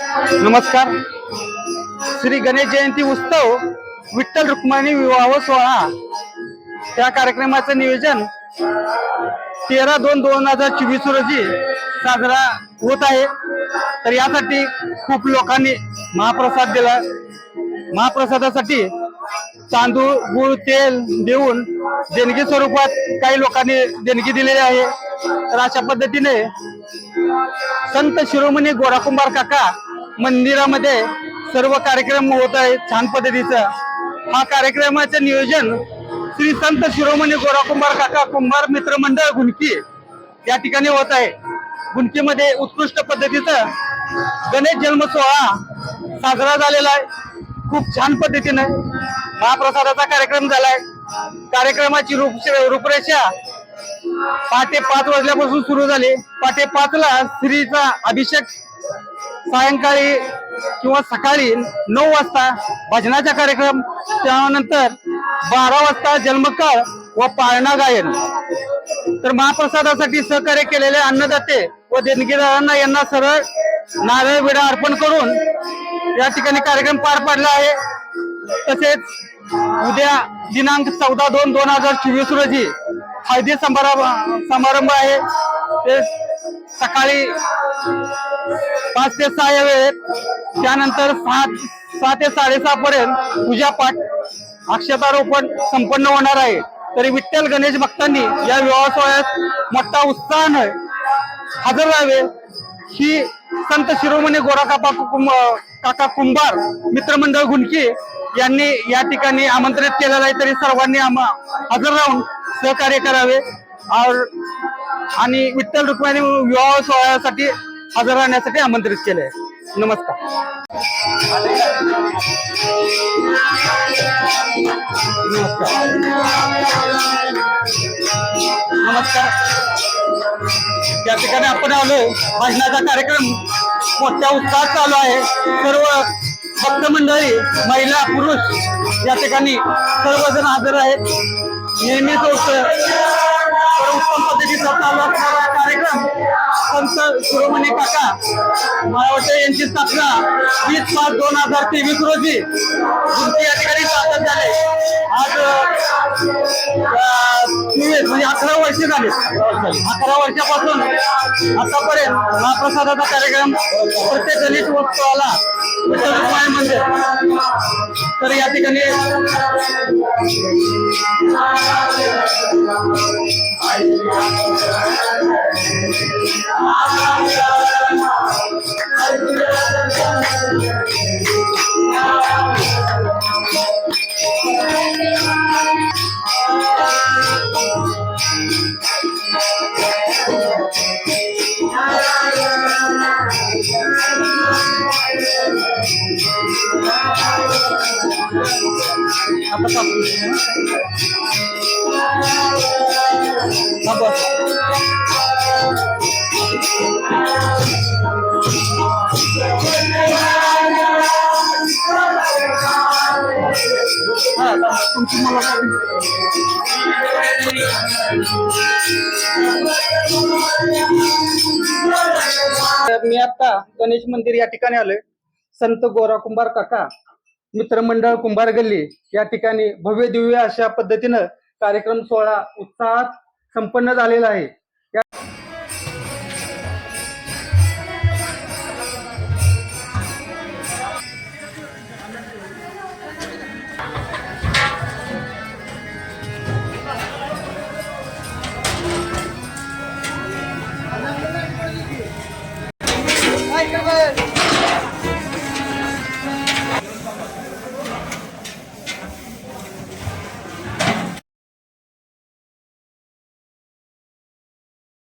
नमस्कार. श्री गणेश जयंती उत्सव विठ्ठल रुक्मानी विवाह सोहळा. त्या कार्यक्रमाचं नियोजन तेरा दोन दोन हजार चोवीस रोजी साजरा होत आहे. तर यासाठी खूप लोकांनी महाप्रसाद दिला. महाप्रसादासाठी तांदूळ गुळ तेल देऊन देणगी स्वरूपात काही लोकांनी देणगी दिलेली आहे. तर अशा पद्धतीने संत शिरोमणी गोराकुंभार काका मंदिरामध्ये सर्व कार्यक्रम होत आहे छान पद्धतीचा. हा कार्यक्रमाचं नियोजन श्री संत शिरोमणी गोराकुंभार काका कुंभार मित्र मंडळ गुणकी या ठिकाणी होत आहे. गुणकीमध्ये उत्कृष्ट पद्धतीचं गणेश जन्म सोहळा साजरा झालेला आहे. खूप छान पद्धतीने महाप्रसादाचा कार्यक्रम झालाय. कार्यक्रमाची रूप रूपरेषा पहाटे पाच वाजल्यापासून सुरू झाले. पहाटे पाचला श्रीचा अभिषेक सायंकाळी किंवा सकाळी नऊ वाजता भजनाचा कार्यक्रम. त्यानंतर बारा वाजता जन्मकाळ व पाळणा गायन. तर महाप्रसादासाठी सहकार्य केलेले अन्नदाते व देणगीदारांना यांना सरळ नारळ विडा अर्पण करून या ठिकाणी कार्यक्रम पार पाडला आहे. तसेच उद्या दिनांक चौदा दोन दोन हजार चोवीस रोजी हळदी समारंभ समारंभ आहे. ते सकाळी पाच ते सहा या वेळेत. त्यानंतर सात सहा ते साडेसहा पर्यंत पूजापाठ अक्षतारोपण संपन्न होणार आहे. तरी विठ्ठल गणेश भक्तांनी या विवाह सोहळ्यात मोठा उत्साहानं हजर राहावे. ही संत शिरोमणी गोरा कापा कुंभ काका कुंभार मित्रमंडळ गुंडकी यांनी या ठिकाणी आमंत्रित केलेलं आहे तरी सर्वांनी आम्हा हजर राहून सहकार्य करावे. और आणि विठ्ठल रुक्मिणी विवाह सोहळ्यासाठी हजर राहण्यासाठी आमंत्रित केले आहे नमस्कार. नमस्कार. या ठिकाणी आपण आलो भजनाचा कार्यक्रम मोठ्या उत्साहात चालू आहे. सर्व भक्त मंडळी महिला पुरुष या ठिकाणी सर्वजण हजर आहेत. नेहमीच उत्सव तर उत्तम पद्धतीचा चालू असणारा कार्यक्रम संत शिरोमणी काका मायावटे यांची स्थापना वीस पाच दोन हजार तेवीस रोजी. या ठिकाणी स्थापन झाले आज अं, अकरा वर्ष झाली. अकरा वर्षापासून आतापर्यंत महाप्रसादाचा कार्यक्रम प्रत्येक गणेश उत्सवाला विठ्ठल रुक्माई मंदिर तर या ठिकाणी आता चालू आहे. हा, मी आता गणेश मंदिर या ठिकाणी आलोय. संत गोरा कुंभार काका मित्रमंडळ कुंभार गल्ली या ठिकाणी भव्य दिव्य अशा पद्धतीनं कार्यक्रम सोहळा उत्साहात संपन्न झालेला आहे. या- 여러분